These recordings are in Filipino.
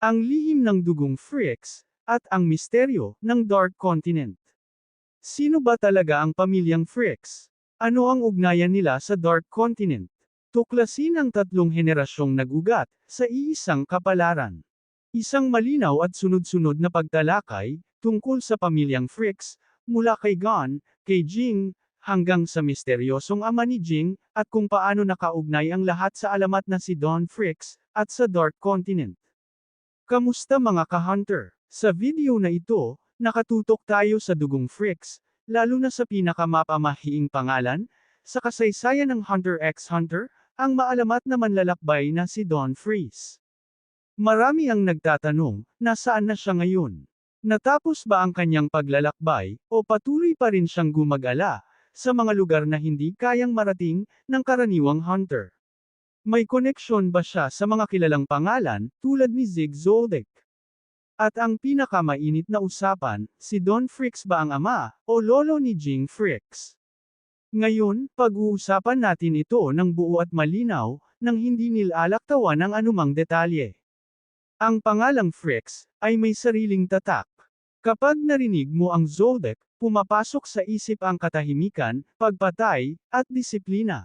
ang lihim ng dugong Fricks, at ang misteryo ng Dark Continent. Sino ba talaga ang pamilyang Fricks? Ano ang ugnayan nila sa Dark Continent? Tuklasin ang tatlong henerasyong nagugat sa iisang kapalaran. Isang malinaw at sunod-sunod na pagtalakay tungkol sa pamilyang Fricks, mula kay Gon, kay Jing, hanggang sa misteryosong ama ni Jing, at kung paano nakaugnay ang lahat sa alamat na si Don Fricks, at sa Dark Continent. Kamusta mga ka-hunter? Sa video na ito, nakatutok tayo sa dugong Fricks, lalo na sa pinakamapamahiing pangalan, sa kasaysayan ng Hunter x Hunter, ang maalamat na manlalakbay na si Don Freeze. Marami ang nagtatanong, nasaan na siya ngayon? Natapos ba ang kanyang paglalakbay, o patuloy pa rin siyang gumagala, sa mga lugar na hindi kayang marating ng karaniwang hunter. May koneksyon ba siya sa mga kilalang pangalan, tulad ni Zig Zoldyck? At ang pinakamainit na usapan, si Don Fricks ba ang ama, o lolo ni Jing Fricks? Ngayon, pag-uusapan natin ito ng buo at malinaw, nang hindi nilalaktawan ng anumang detalye. Ang pangalang Fricks, ay may sariling tatak. Kapag narinig mo ang Zoldyck, pumapasok sa isip ang katahimikan, pagpatay, at disiplina.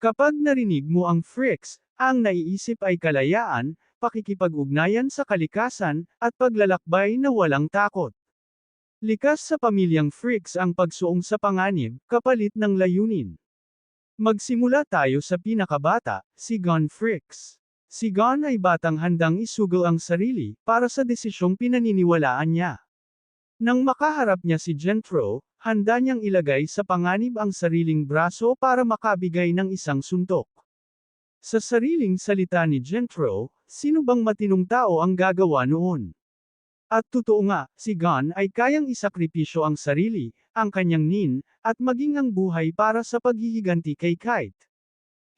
Kapag narinig mo ang Fricks, ang naiisip ay kalayaan, pakikipag-ugnayan sa kalikasan, at paglalakbay na walang takot. Likas sa pamilyang Fricks ang pagsuong sa panganib, kapalit ng layunin. Magsimula tayo sa pinakabata, si Gon Fricks. Si Gon ay batang handang isugal ang sarili, para sa desisyong pinaniniwalaan niya. Nang makaharap niya si Gentro, handa niyang ilagay sa panganib ang sariling braso para makabigay ng isang suntok. Sa sariling salita ni Gentro, sino bang matinong tao ang gagawa noon? At totoo nga, si Gon ay kayang isakripisyo ang sarili, ang kanyang nin, at maging ang buhay para sa paghihiganti kay Kite.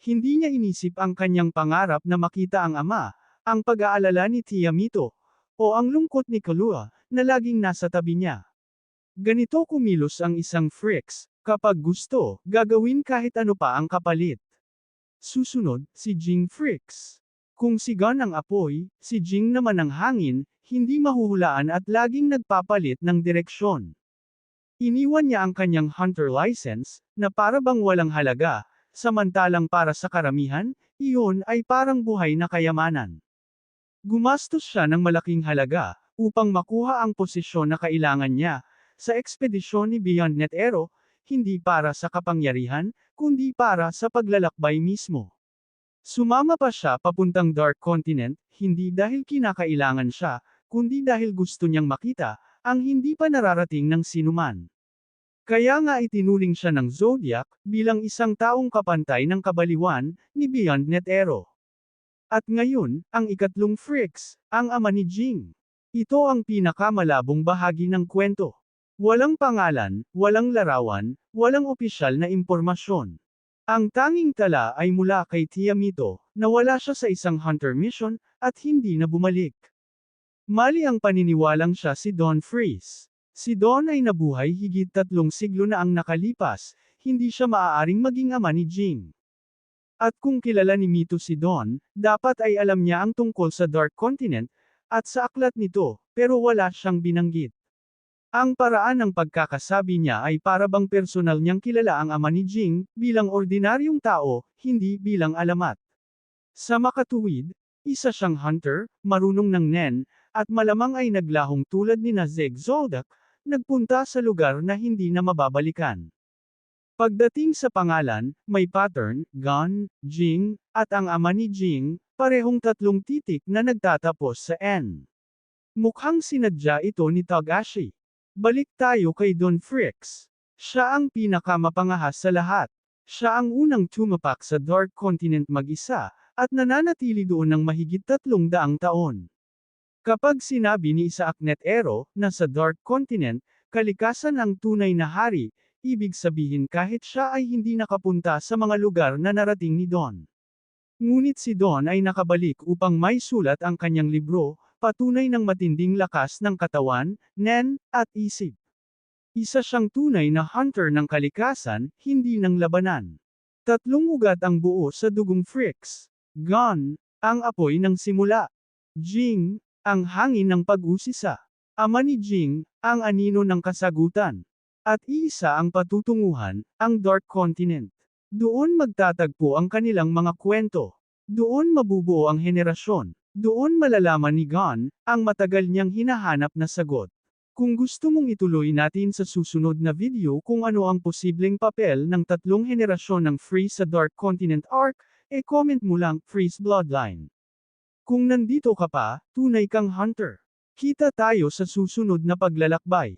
Hindi niya inisip ang kanyang pangarap na makita ang ama, ang pag-aalala ni Tiamito, o ang lungkot ni Kalua, na laging nasa tabi niya. Ganito kumilos ang isang Fricks, kapag gusto, gagawin kahit ano pa ang kapalit. Susunod, si Jing Fricks. Kung si Gon ang apoy, si Jing naman ang hangin, hindi mahuhulaan at laging nagpapalit ng direksyon. Iniwan niya ang kanyang hunter license, na para bang walang halaga, samantalang para sa karamihan, iyon ay parang buhay na kayamanan. Gumastos siya ng malaking halaga, upang makuha ang posisyon na kailangan niya, sa ekspedisyon ni Beyond Net Aero, hindi para sa kapangyarihan, kundi para sa paglalakbay mismo. Sumama pa siya papuntang Dark Continent, hindi dahil kinakailangan siya, kundi dahil gusto niyang makita, ang hindi pa nararating ng sinuman. Kaya nga itinuring siya ng Zodiac, bilang isang taong kapantay ng kabaliwan, ni Beyond Net Aero. At ngayon, ang ikatlong Fricks, ang ama ni Jing. Ito ang pinakamalabong bahagi ng kwento. Walang pangalan, walang larawan, walang opisyal na impormasyon. Ang tanging tala ay mula kay Tiamito, na wala siya sa isang hunter mission, at hindi na bumalik. Mali ang paniniwalang siya si Don Freeze. Si Don ay nabuhay higit tatlong siglo na ang nakalipas, hindi siya maaaring maging ama ni Jing. At kung kilala ni Mito si Don, dapat ay alam niya ang tungkol sa Dark Continent, at sa aklat nito, pero wala siyang binanggit. Ang paraan ng pagkakasabi niya ay para bang personal niyang kilala ang ama ni Jing, bilang ordinaryong tao, hindi bilang alamat. Sa makatuwid, isa siyang hunter, marunong ng nen, at malamang ay naglahong tulad ni Nazeg Zoldak, nagpunta sa lugar na hindi na mababalikan. Pagdating sa pangalan, may pattern, Gon, Jing, at ang ama ni Jing, parehong tatlong titik na nagtatapos sa N. Mukhang sinadya ito ni Tagashi. Balik tayo kay Don Fricks. Siya ang pinakamapangahas sa lahat. Siya ang unang tumapak sa Dark Continent mag-isa, at nananatili doon ng mahigit tatlong daang taon. Kapag sinabi ni Isaac Netero, na sa Dark Continent, kalikasan ang tunay na hari, ibig sabihin kahit siya ay hindi nakapunta sa mga lugar na narating ni Don. Ngunit si Don ay nakabalik upang may sulat ang kanyang libro, patunay ng matinding lakas ng katawan, nen, at isip. Isa siyang tunay na hunter ng kalikasan, hindi ng labanan. Tatlong ugat ang buo sa dugong Fricks. Gun, ang apoy ng simula. Jing, ang hangin ng pag-usisa. Ama ni Jing, ang anino ng kasagutan. At isa ang patutunguhan, ang Dark Continent. Doon magtatagpo ang kanilang mga kwento. Doon mabubuo ang henerasyon. Doon malalaman ni Gon, ang matagal niyang hinahanap na sagot. Kung gusto mong ituloy natin sa susunod na video kung ano ang posibleng papel ng tatlong henerasyon ng Free sa Dark Continent Arc, e comment mo lang, Freeze Bloodline. Kung nandito ka pa, tunay kang hunter. Kita tayo sa susunod na paglalakbay.